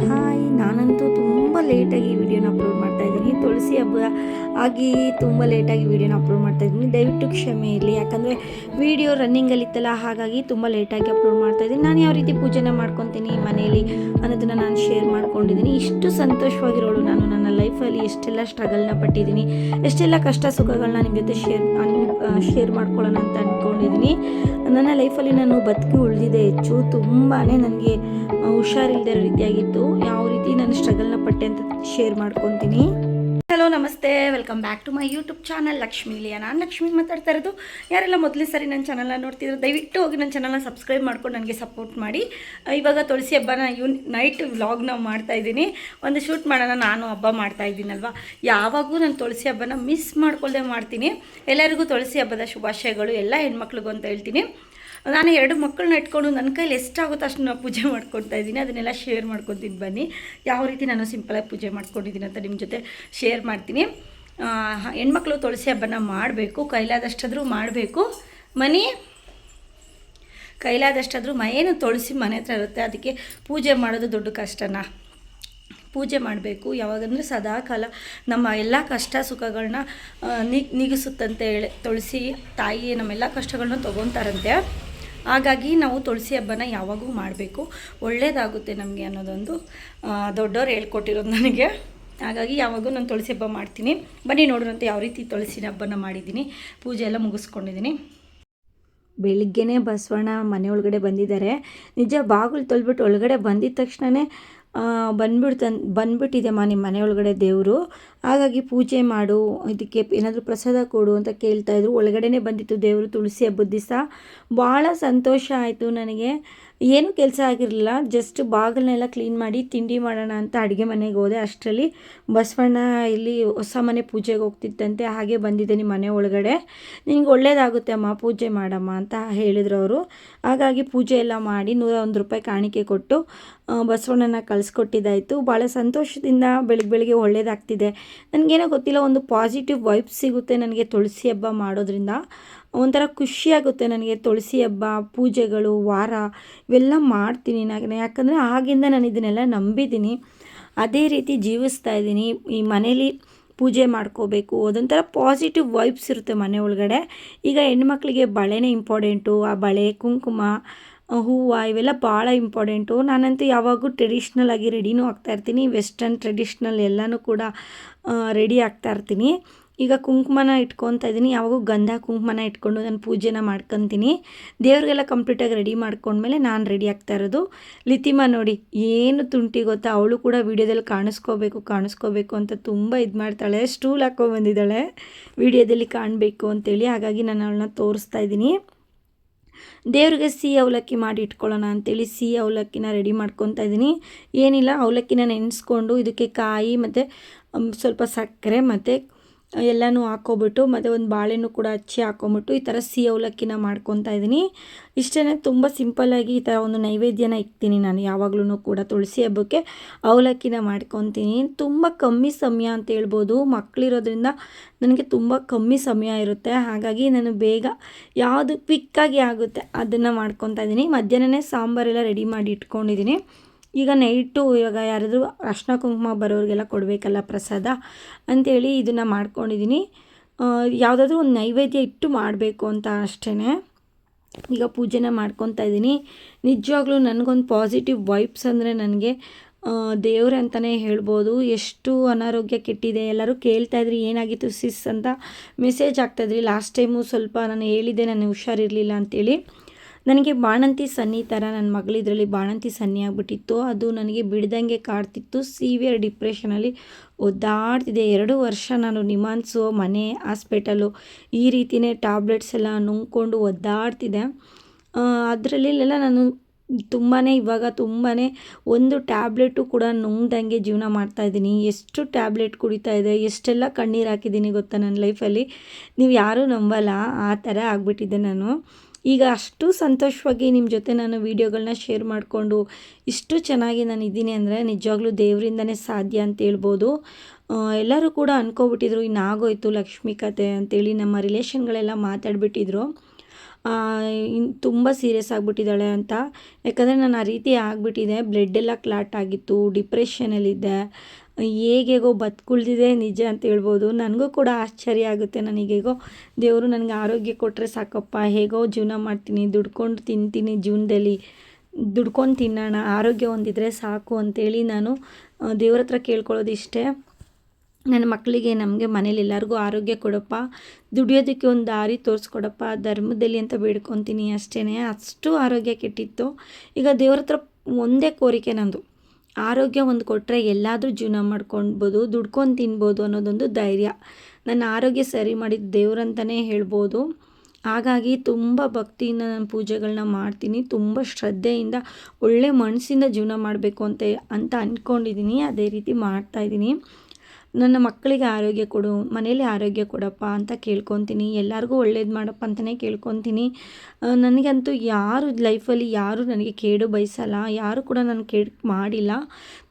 Hi ನಾನಂತೂ ತುಂಬ ಲೇಟಾಗಿ ವಿಡಿಯೋನ ಅಪ್ಲೋಡ್ ಮಾಡ್ತಾ ಇದ್ದೀನಿ. ತುಳಸಿ ಹಬ್ಬ ಆಗಿ ತುಂಬ ಲೇಟಾಗಿ ವಿಡಿಯೋನ ಅಪ್ಲೋಡ್ ಮಾಡ್ತಾ ಇದ್ದೀನಿ. ದಯವಿಟ್ಟು ಕ್ಷಮೆ ಇರಲಿ. ಯಾಕಂದರೆ ವಿಡಿಯೋ ರನ್ನಿಂಗಲ್ಲಿತ್ತಲ್ಲ ಹಾಗಾಗಿ ತುಂಬ ಲೇಟಾಗಿ ಅಪ್ಲೋಡ್ ಮಾಡ್ತಾ ಇದ್ದೀನಿ. ನಾನು ಯಾವ ರೀತಿ ಪೂಜೆನ ಮಾಡ್ಕೊತೀನಿ ಮನೆಯಲ್ಲಿ ಅನ್ನೋದನ್ನು ನಾನು ಶೇರ್ ಮಾಡ್ಕೊಂಡಿದ್ದೀನಿ. ಇಷ್ಟು ಸಂತೋಷವಾಗಿರೋಳು ನಾನು. ನನ್ನ ಲೈಫಲ್ಲಿ ಎಷ್ಟೆಲ್ಲ ಸ್ಟ್ರಗಲ್ನ ಪಟ್ಟಿದ್ದೀನಿ. ಎಷ್ಟೆಲ್ಲ ಕಷ್ಟ ಸುಖಗಳನ್ನ ನಿಮ್ಮ ಜೊತೆ ಶೇರ್ ಶೇರ್ ಮಾಡ್ಕೊಳ್ಳೋಣ ಅಂತ ಅಂದ್ಕೊಂಡಿದ್ದೀನಿ ನನ್ನ ಲೈಫಲ್ಲಿ ನಾನು ಬದುಕಿ ಉಳಿದಿದೆ ಹೆಚ್ಚು. ತುಂಬಾ ನನಗೆ ಹುಷಾರಿಲ್ಲದೆ ರೀತಿಯಾಗಿತ್ತು. ಯಾವ ರೀತಿ ಪಟ್ಟೆ ಅಂತ ಶೇರ್ ಮಾಡ್ಕೊತೀನಿ. ಹಲೋ ನಮಸ್ತೆ. Welcome back to my YouTube channel Lakshmi Liya ನಾನು ಲಕ್ಷ್ಮಿ ಮಾತಾಡ್ತಾ ಇರೋದು. ಯಾರೆಲ್ಲ ಮೊದಲೇ ಸರಿ ನನ್ನ ಚಾನಲ್ನ ನೋಡ್ತಿದ್ರು, ದಯವಿಟ್ಟು ಹೋಗಿ ನನ್ನ ಚಾನಲ್ನ ಸಬ್ಸ್ಕ್ರೈಬ್ ಮಾಡ್ಕೊಂಡು ನನಗೆ ಸಪೋರ್ಟ್ ಮಾಡಿ. ಇವಾಗ ತುಳಸಿ ಹಬ್ಬನ ಇವ್ ನೈಟ್ ವ್ಲಾಗ್ನ ಮಾಡ್ತಾ ಇದ್ದೀನಿ. ಒಂದು ಶೂಟ್ ಮಾಡೋಣ ನಾನು ಹಬ್ಬ ಮಾಡ್ತಾ ಇದ್ದೀನಲ್ವಾ? ಯಾವಾಗೂ ನಾನು ತುಳಸಿ ಹಬ್ಬನ ಮಿಸ್ ಮಾಡ್ಕೊಳ್ಳದೆ ಮಾಡ್ತೀನಿ. ಎಲ್ಲರಿಗೂ ತುಳಸಿ ಹಬ್ಬದ ಶುಭಾಶಯಗಳು, ಎಲ್ಲ ಹೆಣ್ಮಕ್ಳಿಗೂ ಅಂತ ಹೇಳ್ತೀನಿ. ನಾನು ಎರಡು ಮಕ್ಕಳನ್ನ ಇಟ್ಕೊಂಡು ನನ್ನ ಕೈಲಿ ಎಷ್ಟಾಗುತ್ತೋ ಅಷ್ಟು ನಾನು ಪೂಜೆ ಮಾಡ್ಕೊತಾ ಇದ್ದೀನಿ. ಅದನ್ನೆಲ್ಲ ಶೇರ್ ಮಾಡ್ಕೊತೀನಿ ಬನ್ನಿ. ಯಾವ ರೀತಿ ನಾನು ಸಿಂಪಲಾಗಿ ಪೂಜೆ ಮಾಡ್ಕೊಂಡಿದ್ದೀನಿ ಅಂತ ನಿಮ್ಮ ಜೊತೆ ಶೇರ್ ಮಾಡ್ತೀನಿ. ಹೆಣ್ಮಕ್ಳು ತುಳಸಿ ಹಬ್ಬನ ಮಾಡಬೇಕು, ಕೈಲಾದಷ್ಟಾದರೂ ಮಾಡಬೇಕು. ಮನಿ, ಕೈಲಾದಷ್ಟಾದರೂ ಮ, ಏನು ತುಳಸಿ ಮನೆ ಹತ್ರ ಇರುತ್ತೆ, ಅದಕ್ಕೆ ಪೂಜೆ ಮಾಡೋದು ದೊಡ್ಡ ಕಷ್ಟನಾ? ಪೂಜೆ ಮಾಡಬೇಕು. ಯಾವಾಗಂದರೆ ಸದಾಕಾಲ ನಮ್ಮ ಎಲ್ಲ ಕಷ್ಟ ಸುಖಗಳನ್ನ ನೀಗಿಸುತ್ತಂತೆ ಹೇಳಿ ತುಳಸಿ ತಾಯಿ ನಮ್ಮೆಲ್ಲ ಕಷ್ಟಗಳನ್ನ ತೊಗೊತಾರಂತೆ. ಹಾಗಾಗಿ ನಾವು ತುಳಸಿ ಹಬ್ಬನ ಯಾವಾಗೂ ಮಾಡಬೇಕು. ಒಳ್ಳೆಯದಾಗುತ್ತೆ ನಮಗೆ ಅನ್ನೋದೊಂದು ದೊಡ್ಡವ್ರು ಹೇಳ್ಕೊಟ್ಟಿರೋದು ನನಗೆ. ಹಾಗಾಗಿ ಯಾವಾಗೂ ನಾನು ತುಳಸಿ ಹಬ್ಬ ಮಾಡ್ತೀನಿ. ಬನ್ನಿ ನೋಡೋಣಂತೆ ಯಾವ ರೀತಿ ತುಳಸಿನ ಹಬ್ಬನ ಮಾಡಿದ್ದೀನಿ. ಪೂಜೆ ಎಲ್ಲ ಮುಗಿಸ್ಕೊಂಡಿದ್ದೀನಿ. ಬೆಳಿಗ್ಗೆನೇ ಬಸವಣ್ಣ ಮನೆ ಒಳಗಡೆ ಬಂದಿದ್ದಾರೆ. ನಿಜ ಬಾಗಿಲು ತೊಳ್ಬಿಟ್ಟು ಒಳಗಡೆ ಬಂದಿದ ತಕ್ಷಣವೇ ಬಂದ್ಬಿಡ್ತನ್ ಬಂದ್ಬಿಟ್ಟಿದೆಮ್ಮ ನಿಮ್ಮ ಮನೆ ಒಳಗಡೆ ದೇವರು. ಹಾಗಾಗಿ ಪೂಜೆ ಮಾಡು, ಇದಕ್ಕೆ ಏನಾದರೂ ಪ್ರಸಾದ ಕೊಡು ಅಂತ ಕೇಳ್ತಾಯಿದ್ರು ಒಳಗಡೆನೇ ಬಂದಿತ್ತು ದೇವರು ತುಳಸಿ ಹಬ್ಬದ ದಿವಸ. ಭಾಳ ಸಂತೋಷ ಆಯಿತು ನನಗೆ. ಏನೂ ಕೆಲಸ ಆಗಿರಲಿಲ್ಲ ಜಸ್ಟ್ ಬಾಗಿಲನ್ನೆಲ್ಲ ಕ್ಲೀನ್ ಮಾಡಿ ತಿಂಡಿ ಮಾಡೋಣ ಅಂತ ಅಡುಗೆ ಮನೆಗೆ ಹೋದೆ. ಅಷ್ಟರಲ್ಲಿ ಬಸವಣ್ಣ ಇಲ್ಲಿ ಹೊಸ ಮನೆ ಪೂಜೆಗೆ ಹೋಗ್ತಿತ್ತಂತೆ ಹಾಗೆ ಬಂದಿದ್ದೆ ನಿಮ್ಮ ಮನೆ ಒಳಗಡೆ. ನಿನಗೆ ಒಳ್ಳೇದಾಗುತ್ತೆ ಅಮ್ಮ, ಪೂಜೆ ಮಾಡಮ್ಮ ಅಂತ ಹೇಳಿದ್ರು ಅವರು. ಹಾಗಾಗಿ ಪೂಜೆ ಎಲ್ಲ ಮಾಡಿ ನೂರ ಒಂದು ರೂಪಾಯಿ ಕಾಣಿಕೆ ಕೊಟ್ಟು ಬಸವಣ್ಣನ ಕಳಿಸ್ಕೊಟ್ಟಿದ್ದಾಯಿತು. ಭಾಳ ಸಂತೋಷದಿಂದ ಬೆಳಗ್ಗೆ ಬೆಳಗ್ಗೆ ಒಳ್ಳೇದಾಗ್ತಿದೆ. ನನಗೇನೋ ಗೊತ್ತಿಲ್ಲ, ಒಂದು ಪಾಸಿಟಿವ್ ವೈಬ್ ಸಿಗುತ್ತೆ ನನಗೆ ತುಳಸಿ ಹಬ್ಬ ಮಾಡೋದ್ರಿಂದ. ಒಂಥರ ಖುಷಿಯಾಗುತ್ತೆ ನನಗೆ ತುಳಸಿ ಹಬ್ಬ, ಪೂಜೆಗಳು, ವಾರ, ಇವೆಲ್ಲ ಮಾಡ್ತೀನಿ ನಾನು ಯಾಕಂದರೆ ಆಗಿಂದ ನಾನು ಇದನ್ನೆಲ್ಲ ನಂಬಿದ್ದೀನಿ. ಅದೇ ರೀತಿ ಜೀವಿಸ್ತಾ ಇದ್ದೀನಿ. ಈ ಮನೇಲಿ ಪೂಜೆ ಮಾಡ್ಕೋಬೇಕು, ಅದೊಂಥರ ಪಾಸಿಟಿವ್ ವೈಬ್ಸ್ ಇರುತ್ತೆ ಮನೆ ಒಳಗಡೆ. ಈಗ ಹೆಣ್ಮಕ್ಳಿಗೆ ಬಳೆನೇ ಇಂಪಾರ್ಟೆಂಟು ಆ ಬಳೆ, ಕುಂಕುಮ, ಹೂವು ಇವೆಲ್ಲ ಭಾಳ ಇಂಪಾರ್ಟೆಂಟು ನಾನಂತೂ ಯಾವಾಗೂ ಟ್ರೆಡಿಷ್ನಲ್ ಆಗಿ ರೆಡಿನೂ ಆಗ್ತಾಯಿರ್ತೀನಿ ವೆಸ್ಟರ್ನ್ ಟ್ರೆಡಿಷ್ನಲ್ ಎಲ್ಲನೂ ಕೂಡ ರೆಡಿ ಆಗ್ತಾ ಇರ್ತೀನಿ. ಈಗ ಕುಂಕುಮನ ಇಟ್ಕೊತಾ ಇದ್ದೀನಿ ಯಾವಾಗೂ ಗಂಧ ಕುಂಕುಮನ ಇಟ್ಕೊಂಡು ನಾನು ಪೂಜೆನ ಮಾಡ್ಕೊತೀನಿ. ದೇವ್ರಿಗೆಲ್ಲ ಕಂಪ್ಲೀಟಾಗಿ ರೆಡಿ ಮಾಡ್ಕೊಂಡ್ಮೇಲೆ ನಾನು ರೆಡಿ ಆಗ್ತಾ ಇರೋದು. ಲಿತಿಮಾ ನೋಡಿ, ಏನು ತುಂಟಿ ಗೊತ್ತಾ? ಅವಳು ಕೂಡ ವೀಡಿಯೋದಲ್ಲಿ ಕಾಣಿಸ್ಕೋಬೇಕು ಕಾಣಿಸ್ಕೋಬೇಕು ಅಂತ ತುಂಬ ಇದು ಮಾಡ್ತಾಳೆ. ಸ್ಟೂಲ್ ಹಾಕ್ಕೊಂಡು ಬಂದಿದ್ದಾಳೆ. ವೀಡಿಯೋದಲ್ಲಿ ಕಾಣಬೇಕು ಅಂತೇಳಿ. ಹಾಗಾಗಿ ನಾನು ಅವಳನ್ನ ತೋರಿಸ್ತಾ ಇದ್ದೀನಿ ದೇವ್ರಿಗೆ ಸಿಹಿ ಅವಲಕ್ಕಿ ಮಾಡಿ ಇಟ್ಕೊಳ್ಳೋಣ ಅಂತೇಳಿ ಸಿಹಿ ಅವಲಕ್ಕಿನ ರೆಡಿ ಮಾಡ್ಕೊತಾ ಇದ್ದೀನಿ ಏನಿಲ್ಲ, ಅವಲಕ್ಕಿನ ನೆನೆಸ್ಕೊಂಡು ಇದಕ್ಕೆ ಕಾಯಿ ಮತ್ತು, ಸ್ವಲ್ಪ ಸಕ್ಕರೆ ಮತ್ತು ಎಲ್ಲನೂ ಹಾಕ್ಕೊಬಿಟ್ಟು, ಮತ್ತು ಒಂದು ಬಾಳೆನೂ ಕೂಡ ಹಚ್ಚಿ ಹಾಕ್ಕೊಂಬಿಟ್ಟು ಈ ಥರ ಸಿಹಿ ಅವಲಕ್ಕಿನ ಮಾಡ್ಕೊತಾ ಇದ್ದೀನಿ ಇಷ್ಟೇ ತುಂಬ ಸಿಂಪಲ್ಲಾಗಿ ಈ ಥರ ಒಂದು ನೈವೇದ್ಯನ ಇಕ್ತೀನಿ ನಾನು ಯಾವಾಗಲೂ ಕೂಡ ತುಳಸಿ ಹಬ್ಬಕ್ಕೆ ಅವಲಕ್ಕಿನ ಮಾಡ್ಕೊತೀನಿ. ತುಂಬ ಕಮ್ಮಿ ಸಮಯ ಅಂತ ಹೇಳ್ಬೋದು ಮಕ್ಕಳಿರೋದ್ರಿಂದ ನನಗೆ ತುಂಬ ಕಮ್ಮಿ ಸಮಯ ಇರುತ್ತೆ, ಹಾಗಾಗಿ ನಾನು ಬೇಗ ಯಾವುದು ಕ್ವಿಕ್ಕಾಗಿ ಆಗುತ್ತೆ ಅದನ್ನು ಮಾಡ್ಕೊತಾ ಇದ್ದೀನಿ ಮಧ್ಯಾಹ್ನನೇ ಸಾಂಬಾರೆಲ್ಲ ರೆಡಿ ಮಾಡಿ ಇಟ್ಕೊಂಡಿದ್ದೀನಿ ಈಗ ನೈಟು ಇವಾಗ ಯಾರಾದರೂ ಅರ್ಶಿನ ಕುಂಕುಮ ಬರೋರಿಗೆಲ್ಲ ಕೊಡಬೇಕಲ್ಲ ಪ್ರಸಾದ ಅಂಥೇಳಿ ಇದನ್ನು ಮಾಡ್ಕೊಂಡಿದ್ದೀನಿ ಯಾವುದಾದ್ರೂ ಒಂದು ನೈವೇದ್ಯ ಇಟ್ಟು ಮಾಡಬೇಕು ಅಂತ ಅಷ್ಟೇ ಈಗ ಪೂಜೆನ ಮಾಡ್ಕೊತಾ ಇದ್ದೀನಿ ನಿಜವಾಗ್ಲೂ ನನಗೊಂದು ಪಾಸಿಟಿವ್ ವೈಬ್ಸ್ ಅಂದರೆ ನನಗೆ ದೇವ್ರೆ ಅಂತಲೇ ಹೇಳ್ಬೋದು. ಎಷ್ಟು ಅನಾರೋಗ್ಯ ಕೆಟ್ಟಿದೆ, ಎಲ್ಲರೂ ಕೇಳ್ತಾ ಇದ್ರಿ, ಏನಾಗಿತ್ತು ಸಿಸ್ ಅಂತ ಮೆಸೇಜ್ ಆಗ್ತಾಯಿದ್ರಿ ಲಾಸ್ಟ್ ಟೈಮು ಸ್ವಲ್ಪ ನಾನು ಹೇಳಿದ್ದೆ, ನಾನು ಹುಷಾರಿರಲಿಲ್ಲ ಅಂತೇಳಿ. ನನಗೆ ಬಾಣಂತಿ ಸನ್ನಿ ಥರ ನನ್ನ ಮಗಳಿದ್ರಲ್ಲಿ ಬಾಣಂತಿ ಸನ್ನಿ ಆಗಿಬಿಟ್ಟಿತ್ತು. ಅದು ನನಗೆ ಬಿಡ್ದಂಗೆ ಕಾಡ್ತಿತ್ತು. ಸಿವಿಯರ್ ಡಿಪ್ರೆಷನಲ್ಲಿ ಒದ್ದಾಡ್ತಿದೆ. ಎರಡು ವರ್ಷ ನಾನು ನಿಮಾನ್ಸು ಮನೆ, ಹಾಸ್ಪಿಟಲು ಈ ರೀತಿಯೇ ಟ್ಯಾಬ್ಲೆಟ್ಸ್ ಎಲ್ಲ ನುಂಗ್ಕೊಂಡು ಒದ್ದಾಡ್ತಿದ್ದೆ ಅದರಲ್ಲೆಲ್ಲ ನಾನು ತುಂಬಾ ಇವಾಗ ತುಂಬಾ ಒಂದು ಟ್ಯಾಬ್ಲೆಟು ಕೂಡ ನುಂಗ್ದಂಗೆ ಜೀವನ ಮಾಡ್ತಾಯಿದ್ದೀನಿ ಎಷ್ಟು ಟ್ಯಾಬ್ಲೆಟ್ ಕುಡಿತಾ ಇದೆ, ಎಷ್ಟೆಲ್ಲ ಕಣ್ಣೀರು ಹಾಕಿದ್ದೀನಿ ಗೊತ್ತಾ ನನ್ನ ಲೈಫಲ್ಲಿ? ನೀವು ಯಾರೂ ನಂಬಲ್ಲ. ಆ ಥರ ಆಗಿಬಿಟ್ಟಿದ್ದೆ ನಾನು. ಈಗ ಅಷ್ಟು ಸಂತೋಷವಾಗಿ ನಿಮ್ಮ ಜೊತೆ ನಾನು ವೀಡಿಯೋಗಳನ್ನ ಶೇರ್ ಮಾಡಿಕೊಂಡು ಇಷ್ಟು ಚೆನ್ನಾಗಿ ನಾನು ಇದ್ದೀನಿ ಅಂದರೆ ನಿಜವಾಗ್ಲೂ ದೇವರಿಂದನೇ ಸಾಧ್ಯ ಅಂತ ಹೇಳ್ಬೋದು. ಎಲ್ಲರೂ ಕೂಡ ಅಂದ್ಕೊಬಿಟ್ಟಿದ್ರು ಇನ್ನಾಗೋಯ್ತು ಲಕ್ಷ್ಮಿ ಕತೆ ಅಂತೇಳಿ ನಮ್ಮ ರಿಲೇಷನ್ಗಳೆಲ್ಲ ಮಾತಾಡ್ಬಿಟ್ಟಿದ್ರು. ತುಂಬ ಸೀರಿಯಸ್ ಆಗಿಬಿಟ್ಟಿದ್ದಾಳೆ ಅಂತ. ಯಾಕಂದರೆ ನಾನು ಆ ರೀತಿ ಆಗಿಬಿಟ್ಟಿದೆ. ಬ್ಲಡ್ ಎಲ್ಲ ಕ್ಲಾಟ್ ಆಗಿತ್ತು ಡಿಪ್ರೆಷನಲ್ಲಿದ್ದೆ ಹೇಗೆಗೋ ಬದುಕುಳ್ದಿದೆ, ನಿಜ ಅಂತ ಹೇಳ್ಬೋದು. ನನಗೂ ಕೂಡ ಆಶ್ಚರ್ಯ ಆಗುತ್ತೆ. ನನಗೇಗೋ ದೇವರು ನನಗೆ ಆರೋಗ್ಯ ಕೊಟ್ಟರೆ ಸಾಕಪ್ಪ. ಹೇಗೋ ಜೀವನ ಮಾಡ್ತೀನಿ, ದುಡ್ಕೊಂಡು ತಿಂತೀನಿ ಜೀವನದಲ್ಲಿ. ದುಡ್ಕೊಂಡು ತಿನ್ನೋಣ, ಆರೋಗ್ಯ ಹೊಂದಿದ್ರೆ ಸಾಕು ಅಂತೇಳಿ ನಾನು ದೇವ್ರ ಹತ್ರ ಕೇಳ್ಕೊಳ್ಳೋದು ಇಷ್ಟೇ ನನ್ನ ಮಕ್ಕಳಿಗೆ, ನಮಗೆ ಮನೇಲಿ ಎಲ್ಲರಿಗೂ ಆರೋಗ್ಯ ಕೊಡಪ್ಪ. ದುಡಿಯೋದಕ್ಕೆ ಒಂದು ದಾರಿ ತೋರಿಸ್ಕೊಡಪ್ಪ. ಧರ್ಮದಲ್ಲಿ ಅಂತ ಬೇಡ್ಕೊತೀನಿ ಅಷ್ಟೇ ಅಷ್ಟು ಆರೋಗ್ಯ ಕೆಟ್ಟಿತ್ತು. ಈಗ ದೇವ್ರ ಹತ್ರ ಒಂದೇ ಕೋರಿಕೆ ನಂದು. ಆರೋಗ್ಯ ಒಂದು ಕೊಟ್ಟರೆ ಎಲ್ಲಾದರೂ ಜೀವನ ಮಾಡ್ಕೊಳ್ಬೋದು, ದುಡ್ಕೊಂಡು ತಿನ್ಬೋದು ಅನ್ನೋದೊಂದು ಧೈರ್ಯ. ನನ್ನ ಆರೋಗ್ಯ ಸರಿ ಮಾಡಿದ ದೇವ್ರಂತಲೇ ಹೇಳ್ಬೋದು. ಹಾಗಾಗಿ ತುಂಬ ಭಕ್ತಿಯಿಂದ ನಾನು ಪೂಜೆಗಳನ್ನ ಮಾಡ್ತೀನಿ. ತುಂಬ ಶ್ರದ್ಧೆಯಿಂದ ಒಳ್ಳೆ ಮನಸ್ಸಿಂದ ಜೀವನ ಮಾಡಬೇಕು ಅಂತ ಅಂತ ಅಂದ್ಕೊಂಡಿದ್ದೀನಿ ಅದೇ ರೀತಿ ಮಾಡ್ತಾಯಿದ್ದೀನಿ ನನ್ನ ಮಕ್ಕಳಿಗೆ ಆರೋಗ್ಯ ಕೊಡು ಮನೇಲಿ ಆರೋಗ್ಯ ಕೊಡಪ್ಪ ಅಂತ ಕೇಳ್ಕೊತೀನಿ, ಎಲ್ಲರಿಗೂ ಒಳ್ಳೇದು ಮಾಡಪ್ಪ ಅಂತಲೇ ಕೇಳ್ಕೊತೀನಿ. ನನಗಂತೂ ಯಾರು ಲೈಫಲ್ಲಿ ಯಾರು ನನಗೆ ಕೇಡು ಬಯಸಲ್ಲ, ಯಾರು ಕೂಡ ನಾನು ಕೇಡು ಮಾಡಿಲ್ಲ.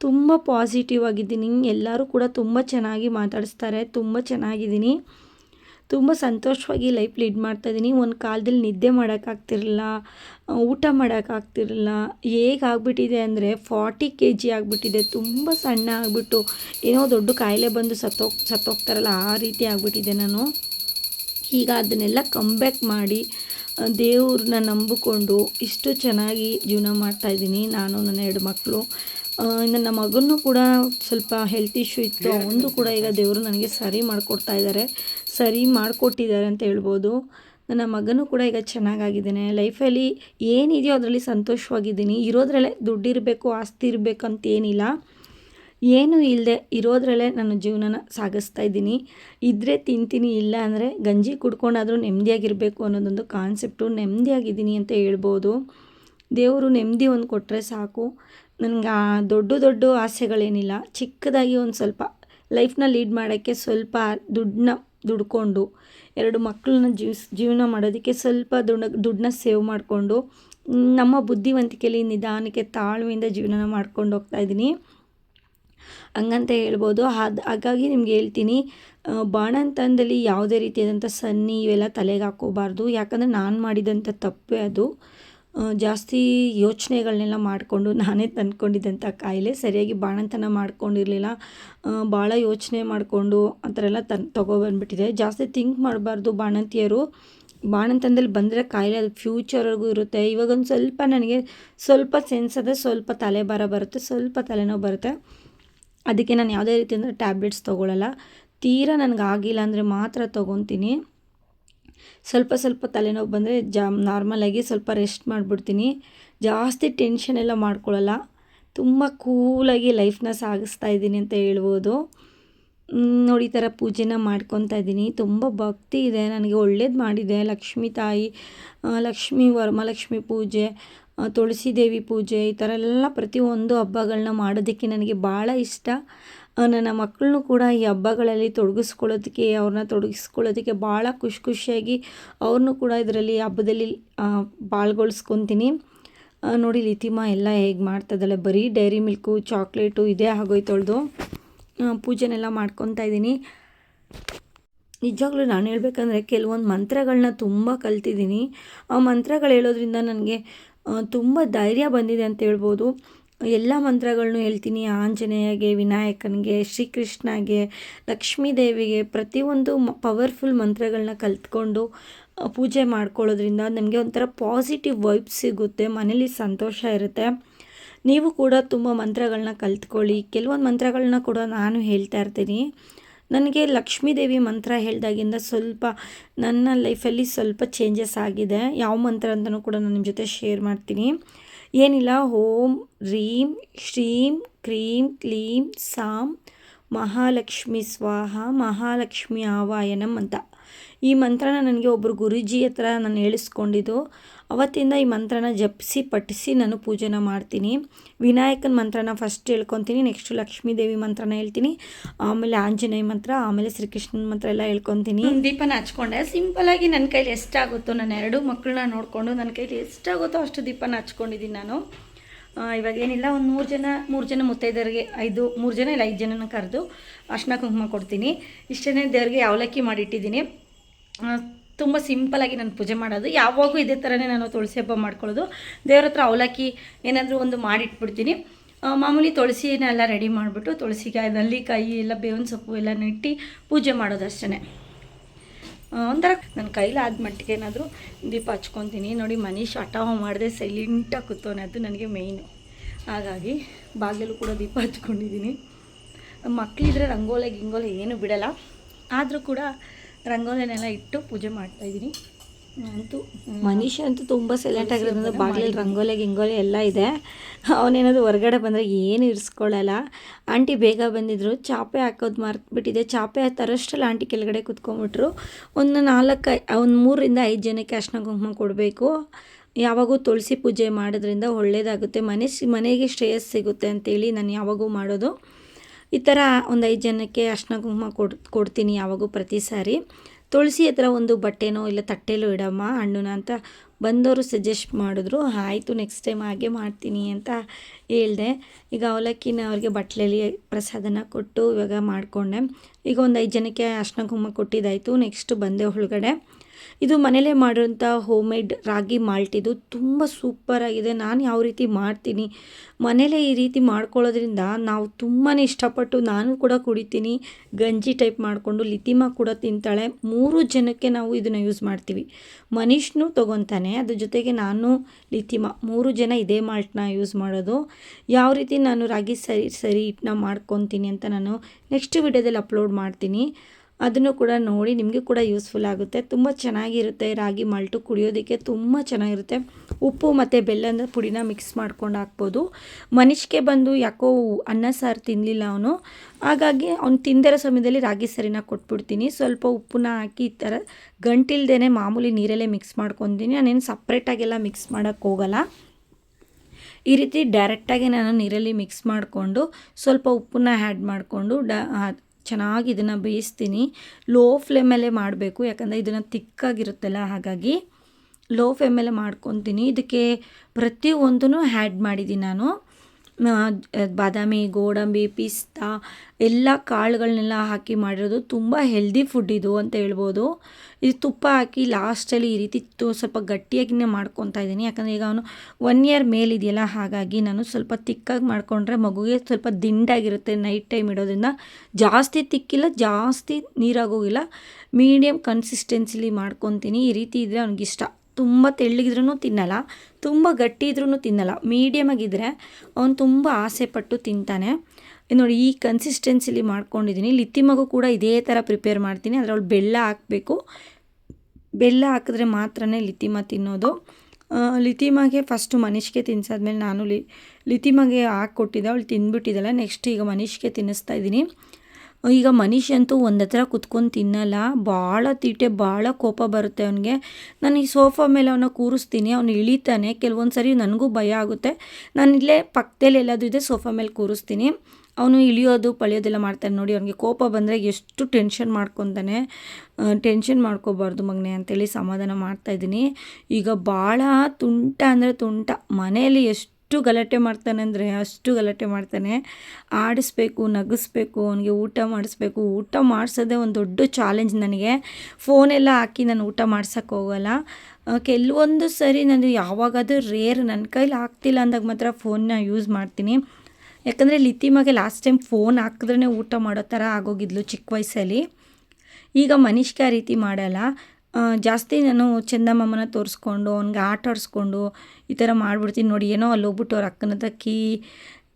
ತುಂಬ ಪಾಸಿಟಿವ್ ಆಗಿದ್ದೀನಿ, ಎಲ್ಲರೂ ಕೂಡ ತುಂಬ ಚೆನ್ನಾಗಿ ಮಾತಾಡಿಸ್ತಾರೆ, ತುಂಬ ಚೆನ್ನಾಗಿದ್ದೀನಿ. ತುಂಬ ಸಂತೋಷವಾಗಿ ಲೈಫ್ ಲೀಡ್ ಮಾಡ್ತಾ ಇದ್ದೀನಿ ಒಂದು ಕಾಲದಲ್ಲಿ ನಿದ್ದೆ ಮಾಡೋಕ್ಕಾಗ್ತಿರಲಿಲ್ಲ ಊಟ ಮಾಡೋಕ್ಕಾಗ್ತಿರಲಿಲ್ಲ. ಹೇಗಾಗ್ಬಿಟ್ಟಿದೆ ಅಂದರೆ ಫಾರ್ಟಿ ಕೆ ಜಿ ಆಗಿಬಿಟ್ಟಿದೆ. ತುಂಬ ಸಣ್ಣ ಆಗಿಬಿಟ್ಟು ಏನೋ ದೊಡ್ಡ ಕಾಯಿಲೆ ಬಂದು ಸತ್ತೋಗ್ ಸತ್ತೋಗ್ತಾರಲ್ಲ ಆ ರೀತಿ ಆಗಿಬಿಟ್ಟಿದೆ ನಾನು. ಈಗ ಅದನ್ನೆಲ್ಲ ಕಂಬ್ಯಾಕ್ ಮಾಡಿ ದೇವ್ರನ್ನ ನಂಬಿಕೊಂಡು ಇಷ್ಟು ಚೆನ್ನಾಗಿ ಜೀವನ ಮಾಡ್ತಾಯಿದ್ದೀನಿ ನಾನು ನನ್ನ ಎರಡು ಮಕ್ಕಳು ನನ್ನ ಮಗನೂ ಕೂಡ ಸ್ವಲ್ಪ ಹೆಲ್ತ್ ಇಶ್ಯೂ ಇತ್ತು. ಅವನು ಕೂಡ ಈಗ ದೇವರು ನನಗೆ ಸರಿ ಮಾಡಿಕೊಡ್ತಾ ಇದ್ದಾರೆ. ಸರಿ ಮಾಡಿಕೊಟ್ಟಿದ್ದಾರೆ ಅಂತ ಹೇಳ್ಬೋದು. ನನ್ನ ಮಗನೂ ಕೂಡ ಈಗ ಚೆನ್ನಾಗಾಗಿದ್ದಾನೆ. ಲೈಫಲ್ಲಿ ಏನಿದೆಯೋ ಅದರಲ್ಲಿ ಸಂತೋಷವಾಗಿದ್ದೀನಿ. ಇರೋದ್ರಲ್ಲೇ ದುಡ್ಡಿರಬೇಕು, ಆಸ್ತಿ ಇರಬೇಕು ಅಂತ ಏನಿಲ್ಲ. ಏನೂ ಇಲ್ಲದೆ ಇರೋದ್ರಲ್ಲೇ ನಾನು ಜೀವನನ ಸಾಗಿಸ್ತಾ ಇದ್ದೀನಿ. ಇದ್ದರೆ ತಿಂತೀನಿ, ಇಲ್ಲ ಅಂದರೆ ಗಂಜಿ ಕುಡ್ಕೊಂಡಾದರೂ ನೆಮ್ಮದಿಯಾಗಿರಬೇಕು ಅನ್ನೋದೊಂದು ಕಾನ್ಸೆಪ್ಟು ನೆಮ್ಮದಿಯಾಗಿದ್ದೀನಿ ಅಂತ ಹೇಳ್ಬೋದು. ದೇವರು ನೆಮ್ಮದಿ ಒಂದು ಕೊಟ್ಟರೆ ಸಾಕು. ನನಗೆ ದೊಡ್ಡ ದೊಡ್ಡ ಆಸೆಗಳೇನಿಲ್ಲ. ಚಿಕ್ಕದಾಗಿ ಒಂದು ಸ್ವಲ್ಪ ಲೈಫ್ನ ಲೀಡ್ ಮಾಡೋಕ್ಕೆ ಸ್ವಲ್ಪ ದುಡ್ಡನ್ನ ದುಡ್ಕೊಂಡು ಎರಡು ಮಕ್ಕಳನ್ನ ಜೀವಿಸ್, ಜೀವನ ಮಾಡೋದಕ್ಕೆ ಸ್ವಲ್ಪ ದುಡ್ಡ ದುಡ್ಡನ್ನ ಸೇವ್ ಮಾಡಿಕೊಂಡು, ನಮ್ಮ ಬುದ್ಧಿವಂತಿಕೆಯಲ್ಲಿ ನಿಧಾನಕ್ಕೆ ತಾಳ್ಮೆಯಿಂದ ಜೀವನ ಮಾಡ್ಕೊಂಡು ಹೋಗ್ತಾ ಇದ್ದೀನಿ. ಹಂಗಂತ ಹೇಳ್ಬೋದು. ಅದು ಹಾಗಾಗಿ ನಿಮ್ಗೆ ಹೇಳ್ತೀನಿ ಬಾಣಂತನದಲ್ಲಿ ಯಾವುದೇ ರೀತಿಯಾದಂಥ ಸನ್ನಿ ಇವೆಲ್ಲ ತಲೆಗೆ ಹಾಕೋಬಾರ್ದು ಯಾಕಂದರೆ ನಾನು ಮಾಡಿದಂಥ ತಪ್ಪೇ ಅದು. ಜಾಸ್ತಿ ಯೋಚನೆಗಳನ್ನೆಲ್ಲ ಮಾಡಿಕೊಂಡು ನಾನೇ ತಂದ್ಕೊಂಡಿದ್ದಂಥ ಕಾಯಿಲೆ, ಸರಿಯಾಗಿ ಬಾಣಂತನ ಮಾಡ್ಕೊಂಡಿರಲಿಲ್ಲ. ಭಾಳ ಯೋಚನೆ ಮಾಡಿಕೊಂಡು ಆ ಥರ ಎಲ್ಲ ತನ್ ತೊಗೊಬಂದ್ಬಿಟ್ಟಿದೆ ಜಾಸ್ತಿ ಥಿಂಕ್ ಮಾಡಬಾರ್ದು ಬಾಣಂತಿಯರು. ಬಾಣಂತನದಲ್ಲಿ ಬಂದರೆ ಕಾಯಿಲೆ ಅದು ಫ್ಯೂಚರ್ವರೆಗೂ ಇರುತ್ತೆ. ಇವಾಗೊಂದು ಸ್ವಲ್ಪ ನನಗೆ ಸ್ವಲ್ಪ ಸೆನ್ಸ್ ಅದೇ, ಸ್ವಲ್ಪ ತಲೆ ಭಾರ ಬರುತ್ತೆ, ಸ್ವಲ್ಪ ತಲೆನೋವು ಬರುತ್ತೆ. ಅದಕ್ಕೆ ನಾನು ಯಾವುದೇ ರೀತಿ ಅಂದರೆ ಟ್ಯಾಬ್ಲೆಟ್ಸ್ ತೊಗೊಳ್ಳಲ್ಲ ತೀರಾ ನನಗೆ ಆಗಿಲ್ಲ ಅಂದರೆ ಮಾತ್ರ ತೊಗೊತೀನಿ. ಸ್ವಲ್ಪ ಸ್ವಲ್ಪ ತಲೆನೋವು ಬಂದರೆ ಜಾ ನಾರ್ಮಲಾಗಿ ಸ್ವಲ್ಪ ರೆಸ್ಟ್ ಮಾಡಿಬಿಡ್ತೀನಿ. ಜಾಸ್ತಿ ಟೆನ್ಷನ್ ಎಲ್ಲ ಮಾಡ್ಕೊಳ್ಳಲ್ಲ ತುಂಬ ಕೂಲಾಗಿ ಲೈಫ್ನ ಸಾಗಿಸ್ತಾ ಇದ್ದೀನಿ ಅಂತ ಹೇಳ್ಬೋದು. ನೋಡಿ ಈ ಥರ ಪೂಜೆನ ಮಾಡ್ಕೊತಾ ಇದ್ದೀನಿ. ತುಂಬ ಭಕ್ತಿ ಇದೆ, ನನಗೆ ಒಳ್ಳೇದು ಮಾಡಿದೆ. ಲಕ್ಷ್ಮೀ ತಾಯಿ ಲಕ್ಷ್ಮೀ ವರಮಲಕ್ಷ್ಮಿ ಪೂಜೆ ತುಳಸಿ ದೇವಿ ಪೂಜೆ, ಈ ಥರ ಎಲ್ಲ ಪ್ರತಿಯೊಂದು ಹಬ್ಬಗಳನ್ನ ಮಾಡೋದಕ್ಕೆ ನನಗೆ ಭಾಳ ಇಷ್ಟ. ನನ್ನ ಮಕ್ಕಳನ್ನೂ ಕೂಡ ಈ ಹಬ್ಬಗಳಲ್ಲಿ ತೊಡಗಿಸ್ಕೊಳ್ಳೋದಕ್ಕೆ, ಅವ್ರನ್ನ ತೊಡಗಿಸ್ಕೊಳ್ಳೋದಕ್ಕೆ ಭಾಳ ಖುಷಿ ಖುಷಿಯಾಗಿ ಅವ್ರನ್ನೂ ಕೂಡ ಇದರಲ್ಲಿ ಹಬ್ಬದಲ್ಲಿ ಪಾಲ್ಗೊಳಿಸ್ಕೊತೀನಿ. ನೋಡಿ ಲಿತಿಮಾ ಎಲ್ಲ ಹೇಗೆ ಮಾಡ್ತದಲ್ಲ ಬರೀ ಡೈರಿ ಮಿಲ್ಕು, ಚಾಕ್ಲೇಟು ಇದೇ ಆಗೋಯ್ತೊಳ್ದು. ಪೂಜೆನೆಲ್ಲ ಮಾಡ್ಕೊತಾ ಇದ್ದೀನಿ. ನಿಜವಾಗ್ಲೂ ನಾನು ಹೇಳ್ಬೇಕಂದ್ರೆ ಕೆಲವೊಂದು ಮಂತ್ರಗಳನ್ನ ತುಂಬ ಕಲ್ತಿದ್ದೀನಿ. ಆ ಮಂತ್ರಗಳು ಹೇಳೋದ್ರಿಂದ ನನಗೆ ತುಂಬ ಧೈರ್ಯ ಬಂದಿದೆ ಅಂತ ಹೇಳ್ಬೋದು. ಎಲ್ಲ ಮಂತ್ರಗಳನ್ನು ಹೇಳ್ತೀನಿ. ಆಂಜನೇಯಗೆ, ವಿನಾಯಕನಿಗೆ, ಶ್ರೀಕೃಷ್ಣಗೆ ಲಕ್ಷ್ಮೀ ದೇವಿಗೆ ಪ್ರತಿಯೊಂದು ಪವರ್ಫುಲ್ ಮಂತ್ರಗಳನ್ನ ಕಲ್ತ್ಕೊಂಡು ಪೂಜೆ ಮಾಡ್ಕೊಳ್ಳೋದ್ರಿಂದ ನಮಗೆ ಒಂಥರ ಪಾಸಿಟಿವ್ ವೈಬ್ ಸಿಗುತ್ತೆ. ಮನೇಲಿ ಸಂತೋಷ ಇರುತ್ತೆ. ನೀವು ಕೂಡ ತುಂಬ ಮಂತ್ರಗಳನ್ನ ಕಲ್ತ್ಕೊಳ್ಳಿ. ಕೆಲವೊಂದು ಮಂತ್ರಗಳನ್ನ ಕೂಡ ನಾನು ಹೇಳ್ತಾ ಇರ್ತೀನಿ. ನನಗೆ ಲಕ್ಷ್ಮೀ ದೇವಿ ಮಂತ್ರ ಹೇಳಿದಾಗಿಂದ ಸ್ವಲ್ಪ ನನ್ನ ಲೈಫಲ್ಲಿ ಸ್ವಲ್ಪ ಚೇಂಜಸ್ ಆಗಿದೆ. ಯಾವ ಮಂತ್ರ ಅಂತಲೂ ಕೂಡ ನಾನು ನಿಮ್ಮ ಜೊತೆ ಶೇರ್ ಮಾಡ್ತೀನಿ. ಏನಿಲ್ಲ. ಓಂ ರೀಂ ಶ್ರೀಂ ಕ್ರೀಂ ಕ್ಲೀಂ ಸಾಂ ಮಹಾಲಕ್ಷ್ಮಿ ಸ್ವಾಹ ಮಹಾಲಕ್ಷ್ಮಿ ಆವಾಯನಂ ಅಂತ. ಈ ಮಂತ್ರನ ನನಗೆ ಒಬ್ಬರು ಗುರುಜಿ ಹತ್ರ ನಾನು ಹೇಳಿಸ್ಕೊಂಡಿದ್ದು. ಅವತ್ತಿಂದ ಈ ಮಂತ್ರನ ಜಪಿಸಿ ಪಠಿಸಿ ನಾನು ಪೂಜೆನ ಮಾಡ್ತೀನಿ. ವಿನಾಯಕನ ಮಂತ್ರನ ಫಸ್ಟ್ ಹೇಳ್ಕೊತೀನಿ ನೆಕ್ಸ್ಟ್ ಲಕ್ಷ್ಮೀ ದೇವಿ ಮಂತ್ರನ ಹೇಳ್ತೀನಿ, ಆಮೇಲೆ ಆಂಜನೇಯ ಮಂತ್ರ, ಆಮೇಲೆ ಶ್ರೀಕೃಷ್ಣನ ಮಂತ್ರ ಎಲ್ಲ ಹೇಳ್ಕೊತೀನಿ. ದೀಪನ ಹಚ್ಕೊಂಡೆ. ಸಿಂಪಲಾಗಿ ನನ್ನ ಕೈಲಿ ಎಷ್ಟಾಗುತ್ತೋ, ನಾನು ಎರಡು ಮಕ್ಕಳನ್ನ ನೋಡಿಕೊಂಡು ನನ್ನ ಕೈಲಿ ಎಷ್ಟಾಗುತ್ತೋ ಅಷ್ಟು ದೀಪನ ಹಚ್ಕೊಂಡಿದ್ದೀನಿ ನಾನು. ಇವಾಗ ಏನಿಲ್ಲ, ಒಂದು ಮೂರು ಜನ ಮೂರು ಜನ ಮುತ್ತೈದರಿಗೆ ಐದು, ಮೂರು ಜನ ಇಲ್ಲ, ಐದು ಜನನ ಕರೆದು ಅರ್ಶಿನ ಕುಂಕುಮ ಕೊಡ್ತೀನಿ. ಇಷ್ಟನೇ ದೇವ್ರಿಗೆ ಅವಲಕ್ಕಿ ಮಾಡಿಟ್ಟಿದ್ದೀನಿ. ತುಂಬ ಸಿಂಪಲಾಗಿ ನಾನು ಪೂಜೆ ಮಾಡೋದು. ಯಾವಾಗೂ ಇದೇ ಥರನೇ ನಾನು ತುಳಸಿ ಹಬ್ಬ ಮಾಡ್ಕೊಳ್ಳೋದು. ದೇವ್ರ ಹತ್ರ ಅವಲಕ್ಕಿ ಏನಾದರೂ ಒಂದು ಮಾಡಿಟ್ಬಿಡ್ತೀನಿ. ಮಾಮೂಲಿ ತುಳಸಿನೆಲ್ಲ ರೆಡಿ ಮಾಡಿಬಿಟ್ಟು ತುಳಸಿಕಾಯಿ ನಲ್ಲಿಕಾಯಿ ಎಲ್ಲ ಬೇವಿನ ಸೊಪ್ಪು ಎಲ್ಲ ನೆಟ್ಟಿ ಪೂಜೆ ಮಾಡೋದು ಅಷ್ಟೇ ಒಂಥರ ನನ್ನ ಕೈಲಾದ ಮಟ್ಟಿಗೆ ಏನಾದರೂ ದೀಪ ಹಚ್ಕೊತೀನಿ. ನೋಡಿ ಮನೀಶ್ ಶಾಟ ಮಾಡಿದೆ ಸೈಲೆಂಟಾಗಿ ಕೂತು ಅದು ನನಗೆ ಮೇಯ್ನು ಹಾಗಾಗಿ ಬಾಗಿಲು ಕೂಡ ದೀಪ ಹಚ್ಕೊಂಡಿದ್ದೀನಿ. ಮಕ್ಕಳಿದ್ರೆ ರಂಗೋಲೆ, ಗಿಂಗೋಲೆ ಏನು ಬಿಡಲ್ಲ. ಆದರೂ ಕೂಡ ರಂಗೋಲಿನೆಲ್ಲ ಇಟ್ಟು ಪೂಜೆ ಮಾಡ್ತಾಯಿದ್ದೀನಿ ಅಂತೂ ಮನುಷ್ಯ ಅಂತೂ ತುಂಬ ಸೆಲೆಕ್ಟ್ ಆಗಿರೋದ್ರಿಂದ ಬಾಗಿಲಲ್ಲಿ ರಂಗೋಲಿ ಗಿಂಗೋಲಿ ಎಲ್ಲ ಇದೆ. ಅವನೇನಾದ್ರು ಹೊರಗಡೆ ಬಂದರೆ ಏನು ಇರಿಸ್ಕೊಳ್ಳಲ್ಲ ಆಂಟಿ ಬೇಗ ಬಂದಿದ್ರು. ಚಾಪೆ ಹಾಕೋದು ಮರ್ತ್ಬಿಟ್ಟಿದೆ. ಚಾಪೆ ತರೋಷ್ಟರಲ್ಲಿ ಆಂಟಿ ಕೆಳಗಡೆ ಕುತ್ಕೊಂಡ್ಬಿಟ್ರು. ಒಂದು ನಾಲ್ಕು ಒಂದು ಮೂರರಿಂದ ಐದು ಜನಕ್ಕೆ ಅರ್ಶಿನ ಕುಂಕುಮ ಕೊಡಬೇಕು. ಯಾವಾಗೂ ತುಳಸಿ ಪೂಜೆ ಮಾಡೋದ್ರಿಂದ ಒಳ್ಳೆಯದಾಗುತ್ತೆ ಮನೆ ಮನೆಗೆ ಶ್ರೇಯಸ್ ಸಿಗುತ್ತೆ ಅಂತೇಳಿ ನಾನು ಯಾವಾಗೂ ಮಾಡೋದು. ಈ ಥರ ಒಂದು ಐದು ಜನಕ್ಕೆ ಅರ್ಶಿನ ಕುಂಕುಮ ಕೊಡ್, ಕೊಡ್ತೀನಿ ಯಾವಾಗೂ ಪ್ರತಿ ಸಾರಿ. ತುಳಸಿ ಹತ್ರ ಒಂದು ಬಟ್ಟೆನೋ ಇಲ್ಲ ತಟ್ಟೆಲೋ ಇಡಮ್ಮ, ಹಣ್ಣುನ ಅಂತ ಬಂದವರು ಸಜೆಸ್ಟ್ ಮಾಡಿದ್ರು. ಆಯಿತು ನೆಕ್ಸ್ಟ್ ಟೈಮ್ ಹಾಗೆ ಮಾಡ್ತೀನಿ ಅಂತ ಹೇಳಿದೆ. ಈಗ ಅವಲಕ್ಕಿನ ಅವ್ರಿಗೆ ಬಟ್ಲಲ್ಲಿ ಪ್ರಸಾದನ ಕೊಟ್ಟು ಇವಾಗ ಮಾಡಿಕೊಂಡೆ. ಈಗ ಒಂದು ಐದು ಜನಕ್ಕೆ ಅರ್ಶಿನ ಕುಂಕುಮ ಕೊಟ್ಟಿದ್ದಾಯಿತು. ನೆಕ್ಸ್ಟ್ ಬಂದೆ ಒಳಗಡೆ. ಇದು ಮನೆಯಲ್ಲೇ ಮಾಡಿರೋಂಥ ಹೋಮ್ ಮೇಡ್ ರಾಗಿ ಮಾಲ್ಟ್. ಇದು ತುಂಬ ಸೂಪರಾಗಿದೆ ನಾನು ಯಾವ ರೀತಿ ಮಾಡ್ತೀನಿ? ಮನೇಲೇ ಈ ರೀತಿ ಮಾಡ್ಕೊಳ್ಳೋದ್ರಿಂದ ನಾವು ತುಂಬಾ ಇಷ್ಟಪಟ್ಟು ನಾನು ಕೂಡ ಕುಡಿತೀನಿ. ಗಂಜಿ ಟೈಪ್ ಮಾಡಿಕೊಂಡು ಲಿತಿಮಾ ಕೂಡ ತಿಂತಾಳೆ. ಮೂರು ಜನಕ್ಕೆ ನಾವು ಇದನ್ನು ಯೂಸ್ ಮಾಡ್ತೀವಿ. ಮನೀಷ್ನು ತೊಗೊತಾನೆ. ಅದ್ರ ಜೊತೆಗೆ ನಾನು, ಲಿತಿಮಾ ಮೂರು ಜನ ಇದೇ ಮಾಲ್ಟ್ನ ಯೂಸ್ ಮಾಡೋದು. ಯಾವ ರೀತಿ ನಾನು ರಾಗಿ ಸರಿ ಸರಿ ಹಿಟ್ಟನ್ನ ಮಾಡ್ಕೊತೀನಿ ಅಂತ ನಾನು ನೆಕ್ಸ್ಟ್ ವಿಡಿಯೋದಲ್ಲಿ ಅಪ್ಲೋಡ್ ಮಾಡ್ತೀನಿ. ಅದನ್ನು ಕೂಡ ನೋಡಿ ನಿಮಗೆ ಕೂಡ ಯೂಸ್ಫುಲ್ ಆಗುತ್ತೆ. ತುಂಬ ಚೆನ್ನಾಗಿರುತ್ತೆ ರಾಗಿ ಮಾಲ್ಟು ಕುಡಿಯೋದಕ್ಕೆ ತುಂಬ ಚೆನ್ನಾಗಿರುತ್ತೆ. ಉಪ್ಪು ಮತ್ತು ಬೆಲ್ಲದ ಪುಡಿನ ಮಿಕ್ಸ್ ಮಾಡ್ಕೊಂಡು ಹಾಕ್ಬೋದು. ಮನುಷ್ಯಗೆ ಬಂದು ಯಾಕೋ ಅನ್ನ ಸಾರು ತಿನ್ನಲಿಲ್ಲ ಅವನು. ಹಾಗಾಗಿ ಅವ್ನು ತಿಂದಿರೋ ಸಮಯದಲ್ಲಿ ರಾಗಿ ಸರಿನ ಕೊಟ್ಬಿಡ್ತೀನಿ. ಸ್ವಲ್ಪ ಉಪ್ಪನ್ನ ಹಾಕಿ ಈ ಥರ ಗಂಟಿಲ್ದೇ ಮಾಮೂಲಿ ನೀರಲ್ಲೇ ಮಿಕ್ಸ್ ಮಾಡ್ಕೊತೀನಿ. ನಾನೇನು ಸಪ್ರೇಟಾಗೆಲ್ಲ ಮಿಕ್ಸ್ ಮಾಡೋಕ್ಕೆ ಹೋಗಲ್ಲ. ಈ ರೀತಿ ಡೈರೆಕ್ಟಾಗಿ ನಾನು ನೀರಲ್ಲಿ ಮಿಕ್ಸ್ ಮಾಡಿಕೊಂಡು ಸ್ವಲ್ಪ ಉಪ್ಪನ್ನ ಆ್ಯಡ್ ಮಾಡಿಕೊಂಡು ಡ ಚೆನ್ನಾಗಿ ಇದನ್ನು ಬೇಯಿಸ್ತೀನಿ. ಲೋ ಫ್ಲೇಮಲ್ಲೇ ಮಾಡಬೇಕು. ಯಾಕಂದರೆ ಇದನ್ನು ತಿಕ್ಕಾಗಿರುತ್ತಲ್ಲ, ಹಾಗಾಗಿ ಲೋ ಫ್ಲೇಮಲ್ಲೇ ಮಾಡ್ಕೊತೀನಿ. ಇದಕ್ಕೆ ಪ್ರತಿಯೊಂದೂ ಆ್ಯಡ್ ಮಾಡಿದ್ದೀನಿ ನಾನು. ಬಾದಾಮಿ, ಗೋಡಂಬಿ, ಪಿಸ್ತಾ ಎಲ್ಲ ಕಾಳುಗಳನ್ನೆಲ್ಲ ಹಾಕಿ ಮಾಡಿರೋದು ತುಂಬ ಹೆಲ್ದಿ ಫುಡ್ ಇದು ಅಂತ ಹೇಳ್ಬೋದು. ಇದು ತುಪ್ಪ ಹಾಕಿ ಲಾಸ್ಟಲ್ಲಿ ಈ ರೀತಿ ತು- ಸ್ವಲ್ಪ ಗಟ್ಟಿಯಾಗಿನೇ ಮಾಡ್ಕೊತಾ ಇದ್ದೀನಿ. ಯಾಕಂದರೆ ಈಗ ಅವನು ಒನ್ ಇಯರ್ ಮೇಲಿದೆಯಲ್ಲ ಹಾಗಾಗಿ ನಾನು ಸ್ವಲ್ಪ ತಿಕ್ಕಾಗಿ ಮಾಡಿಕೊಂಡ್ರೆ ಮಗುಗೆ ಸ್ವಲ್ಪ ದಿಂಡಾಗಿರುತ್ತೆ ನೈಟ್ ಟೈಮ್ ಇಡೋದ್ರಿಂದ. ಜಾಸ್ತಿ ತಿಕ್ಕಿಲ್ಲ ಜಾಸ್ತಿ ನೀರಾಗೋಗಿಲ್ಲ ಮೀಡಿಯಮ್ ಕನ್ಸಿಸ್ಟೆನ್ಸಿಲಿ ಮಾಡ್ಕೊತೀನಿ. ಈ ರೀತಿ ಇದ್ದರೆ ಅವ್ನಿಗಿಷ್ಟ. ತುಂಬ ತೆಳ್ಳಗಿದ್ರೂ ತಿನ್ನಲ್ಲ, ತುಂಬ ಗಟ್ಟಿ ಇದ್ರೂ ತಿನ್ನಲ್ಲ. ಮೀಡಿಯಮ್ ಆಗಿದ್ದರೆ ಅವನು ತುಂಬ ಆಸೆ ಪಟ್ಟು ತಿಂತಾನೆ ನೋಡಿ, ಈ ಕನ್ಸಿಸ್ಟೆನ್ಸಿಲಿ ಮಾಡ್ಕೊಂಡಿದ್ದೀನಿ ಲಿತ್ತಿಮಗು ಕೂಡ ಇದೇ ಥರ ಪ್ರಿಪೇರ್ ಮಾಡ್ತೀನಿ. ಅದರಲ್ಲಿ ಬೆಲ್ಲ ಹಾಕಬೇಕು. ಬೆಲ್ಲ ಹಾಕಿದ್ರೆ ಮಾತ್ರನೇ ಲಿತಿಮ ತಿನ್ನೋದು. ಲಿತಿಮಗೆ ಫಸ್ಟು ಮನೀಷ್ಗೆ ತಿನ್ಸಾದ್ಮೇಲೆ ನಾನು ಲಿ ಲಿತಿಮಗೆ ಹಾಕ್ಕೊಟ್ಟಿದ್ದೆ, ಅವಳು ತಿಂದ್ಬಿಟ್ಟಿದ್ದಾಳೆ ನೆಕ್ಸ್ಟ್ ಈಗ ಮನೀಷ್ಗೆ ತಿನ್ನಿಸ್ತಾ ಇದ್ದೀನಿ. ಈಗ ಮನೀಶ್ ಅಂತೂ ಒಂದು ಹತ್ರ ಕುತ್ಕೊಂಡು ತಿನ್ನಲ್ಲ. ಭಾಳ ತೀಟೆ ಭಾಳ ಕೋಪ ಬರುತ್ತೆ ಅವನಿಗೆ. ನಾನು ಈ ಸೋಫಾ ಮೇಲೆ ಅವನ ಕೂರಿಸ್ತೀನಿ, ಅವನು ಇಳಿತಾನೆ. ಕೆಲವೊಂದು ಸರಿ ನನಗೂ ಭಯ ಆಗುತ್ತೆ. ನಾನು ಇಲ್ಲೇ ಪಕ್ಕದಲ್ಲಿ ಎಲ್ಲಾದರೂ ಇದೆ ಸೋಫಾ ಮೇಲೆ ಕೂರಿಸ್ತೀನಿ. ಅವನು ಇಳಿಯೋದು, ಪಳಿಯೋದೆಲ್ಲ ಮಾಡ್ತಾನೆ ನೋಡಿ, ಅವನಿಗೆ ಕೋಪ ಬಂದರೆ ಎಷ್ಟು ಟೆನ್ಷನ್ ಮಾಡ್ಕೊತಾನೆ. ಟೆನ್ಷನ್ ಮಾಡ್ಕೋಬಾರ್ದು ಮಗನೇ ಅಂತೇಳಿ ಸಮಾಧಾನ ಮಾಡ್ತಾಯಿದ್ದೀನಿ ಈಗ ಭಾಳ ತುಂಟ ಅಂದರೆ ತುಂಟ. ಮನೆಯಲ್ಲಿ ಎಷ್ಟು ಗಲಾಟೆ ಮಾಡ್ತಾನೆ ಅಂದರೆ ಅಷ್ಟು ಗಲಾಟೆ ಮಾಡ್ತಾನೆ. ಆಡಿಸ್ಬೇಕು, ನಗಿಸ್ಬೇಕು, ಅವನಿಗೆ ಊಟ ಮಾಡಿಸ್ಬೇಕು. ಊಟ ಮಾಡಿಸೋದೇ ಒಂದು ದೊಡ್ಡ ಚಾಲೆಂಜ್ ನನಗೆ. ಫೋನೆಲ್ಲ ಹಾಕಿ ನಾನು ಊಟ ಮಾಡ್ಸೋಕ್ಕೆ ಹೋಗಲ್ಲ. ಕೆಲವೊಂದು ಸರಿ ನಾನು ಯಾವಾಗಾದರೂ ರೇರ್ ನನ್ನ ಕೈಲಿ ಆಗ್ತಿಲ್ಲ ಅಂದಾಗ ಮಾತ್ರ ಫೋನ್ನ ಯೂಸ್ ಮಾಡ್ತೀನಿ. ಯಾಕಂದರೆ ಲಿತಿಮಾಗೆ ಲಾಸ್ಟ್ ಟೈಮ್ ಫೋನ್ ಹಾಕಿದ್ರೆ ಊಟ ಮಾಡೋ ಥರ ಆಗೋಗಿದ್ಲು ಚಿಕ್ಕ ವಯಸ್ಸಲ್ಲಿ. ಈಗ ಮನಿಷ್ಕಾ ರೀತಿ ಮಾಡಲ್ಲ. ಜಾಸ್ತಿ ನಾನು ಚಂದಮ್ಮನ ತೋರಿಸ್ಕೊಂಡು, ಅವ್ನಿಗೆ ಆಟ ಆಡಿಸ್ಕೊಂಡು ಈ ಥರ ಮಾಡ್ಬಿಡ್ತೀನಿ ನೋಡಿ. ಏನೋ ಅಲ್ಲಿ ಹೋಗ್ಬಿಟ್ಟು ಅವ್ರ ಅಕ್ಕನ ಕೀ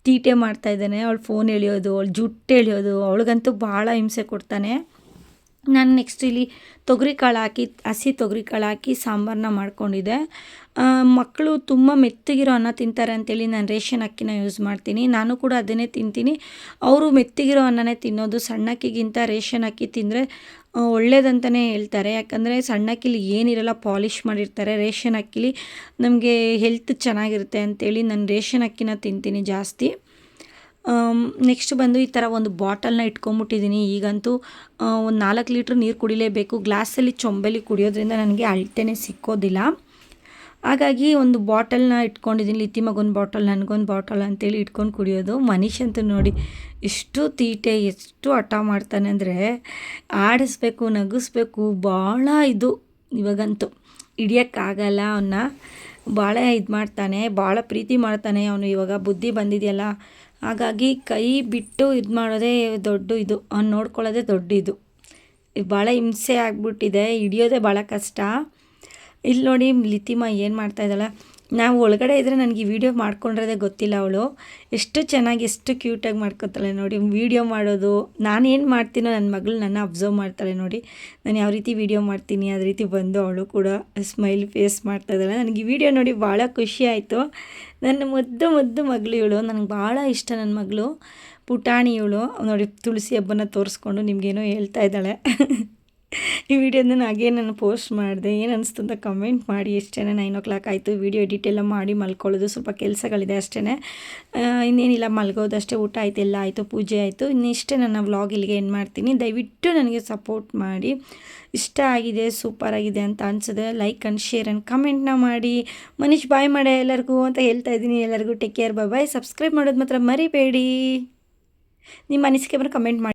ತೀಟೆ ಮಾಡ್ತಾ ಇದ್ದಾನೆ. ಅವಳು ಫೋನ್ ಎಳೆಯೋದು, ಅವಳು ಜುಟ್ಟು ಎಳೆಯೋದು. ಅವಳಿಗಂತೂ ಭಾಳ ಹಿಂಸೆ ಕೊಡ್ತಾನೆ. ನಾನು ನೆಕ್ಸ್ಟ್ ಇಲ್ಲಿ ತೊಗರಿ ಕಾಳು ಹಾಕಿ, ಹಸಿ ತೊಗರಿ ಕಾಳು ಹಾಕಿ ಸಾಂಬಾರನ್ನ ಮಾಡ್ಕೊಂಡಿದ್ದೆ. ಮಕ್ಕಳು ತುಂಬ ಮೆತ್ತಗಿರೋ ಅನ್ನ ತಿಂತಾರೆ ಅಂತೇಳಿ ನಾನು ರೇಷನ್ ಅಕ್ಕಿನ ಯೂಸ್ ಮಾಡ್ತೀನಿ. ನಾನು ಕೂಡ ಅದನ್ನೇ ತಿಂತೀನಿ. ಅವರು ಮೆತ್ತಗಿರೋ ಅನ್ನನೇ ತಿನ್ನೋದು, ಸಣ್ಣಕ್ಕಿಗಿಂತ ರೇಷನ್ ಅಕ್ಕಿ ತಿಂದರೆ ಒಳ್ಳೇದಂತಲೇ ಹೇಳ್ತಾರೆ. ಯಾಕಂದರೆ ಸಣ್ಣಕ್ಕಿಲಿ ಏನಿರಲ್ಲ ಪಾಲಿಷ್ ಮಾಡಿರ್ತಾರೆ. ರೇಷನ್ ಅಕ್ಕಿಲಿ ನಮಗೆ ಹೆಲ್ತ್ ಚೆನ್ನಾಗಿರುತ್ತೆ ಅಂತೇಳಿ ನಾನು ರೇಷನ್ ಅಕ್ಕಿನ ತಿಂತೀನಿ ಜಾಸ್ತಿ. ನೆಕ್ಸ್ಟ್ ಬಂದು ಈ ಥರ ಒಂದು ಬಾಟಲ್ನ ಇಟ್ಕೊಂಬಿಟ್ಟಿದ್ದೀನಿ ಈಗಂತೂ ಒಂದು ನಾಲ್ಕು ಲೀಟ್ರ್ ನೀರು ಕುಡಿಲೇಬೇಕು. ಗ್ಲಾಸಲ್ಲಿ ಚೊಂಬೆಲಿ ಕುಡಿಯೋದ್ರಿಂದ ನನಗೆ ಅಳತೆನೇ ಸಿಕ್ಕೋದಿಲ್ಲ. ಹಾಗಾಗಿ ಒಂದು ಬಾಟಲ್ನ ಇಟ್ಕೊಂಡಿದ್ದೀನಿ ಲಿತಿಮಗೊಂದು ಬಾಟಲ್ ನನಗೊಂದು ಬಾಟಲ್ ಅಂತೇಳಿ ಇಟ್ಕೊಂಡು ಕುಡಿಯೋದು. ಮನೀಶ್ ಅಂತ ನೋಡಿ ಎಷ್ಟು ತೀಟೆ, ಎಷ್ಟು ಹಠ ಮಾಡ್ತಾನೆ ಅಂದರೆ ಆಡಿಸ್ಬೇಕು, ನಗಿಸ್ಬೇಕು ಭಾಳ ಇದು ಇವಾಗಂತೂ. ಹಿಡಿಯೋಕ್ಕಾಗಲ್ಲ ಅವನ್ನ ಭಾಳ ಇದು ಮಾಡ್ತಾನೆ ಭಾಳ ಪ್ರೀತಿ ಮಾಡ್ತಾನೆ ಅವನು. ಇವಾಗ ಬುದ್ಧಿ ಬಂದಿದೆಯಲ್ಲ ಹಾಗಾಗಿ ಕೈ ಬಿಟ್ಟು ಇದು ಮಾಡೋದೇ ದೊಡ್ಡ ಇದು. ಅವ್ನು ನೋಡ್ಕೊಳ್ಳೋದೇ ದೊಡ್ಡ ಇದು. ಭಾಳ ಹಿಂಸೆ ಆಗಿಬಿಟ್ಟಿದೆ. ಹಿಡಿಯೋದೇ ಭಾಳ ಕಷ್ಟ. ಇಲ್ಲಿ ನೋಡಿ ಲಿತಿಮ್ಮ ಏನು ಮಾಡ್ತಾ ಇದ್ದಾಳೆ? ನಾವು ಒಳಗಡೆ ಇದ್ದರೆ ನನಗೆ ಈ ವಿಡಿಯೋ ಮಾಡ್ಕೊಂಡಿರೋದೇ ಗೊತ್ತಿಲ್ಲ ಅವಳು. ಎಷ್ಟು ಚೆನ್ನಾಗಿ, ಎಷ್ಟು ಕ್ಯೂಟಾಗಿ ಮಾಡ್ಕೊತಾಳೆ ನೋಡಿ. ವಿಡಿಯೋ ಮಾಡೋದು, ನಾನು ಏನು ಮಾಡ್ತೀನೋ ನನ್ನ ಮಗಳು ನನ್ನ ಅಬ್ಸರ್ವ್ ಮಾಡ್ತಾಳೆ ನೋಡಿ. ನಾನು ಯಾವ ರೀತಿ ವಿಡಿಯೋ ಮಾಡ್ತೀನಿ, ಅದೇ ರೀತಿ ಬಂದು ಅವಳು ಕೂಡ ಸ್ಮೈಲ್ ಫೇಸ್ ಮಾಡ್ತಾ ಇದ್ದಾಳೆ. ನನಗೆ ಈ ವಿಡಿಯೋ ನೋಡಿ ಭಾಳ ಖುಷಿ ಆಯಿತು. ನನ್ನ ಮುದ್ದು ಮುದ್ದು ಮಗಳು ಇವಳು. ನನಗೆ ಭಾಳ ಇಷ್ಟ ನನ್ನ ಮಗಳು. ಪುಟಾಣಿ ಇವಳು. ನೋಡಿ ತುಳಸಿ ಹಬ್ಬನ ತೋರಿಸ್ಕೊಂಡು ನಿಮಗೇನೋ ಹೇಳ್ತಾ ಇದ್ದಾಳೆ. ಈ ವಿಡಿಯೋನ ಹಾಗೇ ನಾನು ಪೋಸ್ಟ್ ಮಾಡಿದೆ, ಏನು ಅನಿಸ್ತು ಅಂತ ಕಮೆಂಟ್ ಮಾಡಿ, ಎಷ್ಟೇ ನೈನ್ ಓ ಕ್ಲಾಕ್ ಆಯಿತು ವಿಡಿಯೋ ಎಡಿಟ್ ಎಲ್ಲ ಮಾಡಿ ಮಲ್ಕೊಳ್ಳೋದು, ಸ್ವಲ್ಪ ಕೆಲಸಗಳಿದೆ ಅಷ್ಟೇ ಇನ್ನೇನಿಲ್ಲ ಮಲ್ಗೋದು ಅಷ್ಟೇ ಊಟ ಆಯಿತು, ಎಲ್ಲ ಆಯಿತು, ಪೂಜೆ ಆಯಿತು. ಇನ್ನಿಷ್ಟೇ ನನ್ನ ವ್ಲಾಗ್ ಇಲ್ಲಿಗೆ ಏನು ಮಾಡ್ತೀನಿ. ದಯವಿಟ್ಟು ನನಗೆ ಸಪೋರ್ಟ್ ಮಾಡಿ. ಇಷ್ಟ ಆಗಿದೆ ಸೂಪರ್ ಆಗಿದೆ ಅಂತ ಅನ್ಸಿದ್ರೆ ಲೈಕ್ ಆ್ಯಂಡ್ ಶೇರ್ ಆ್ಯಂಡ್ ಕಮೆಂಟ್ನ ಮಾಡಿ. ಮನೀಶ್ ಬಾಯ್ ಮಾಡೆ ಎಲ್ಲರಿಗೂ ಅಂತ ಹೇಳ್ತಾ ಇದ್ದೀನಿ. ಎಲ್ಲರಿಗೂ take care bye bye subscribe ಮಾಡೋದು ಮಾತ್ರ ಮರಿಬೇಡಿ. ನಿಮ್ಮ ಅನಿಸಿಕೆ ಬರೋ ಕಮೆಂಟ್ ಮಾಡಿ.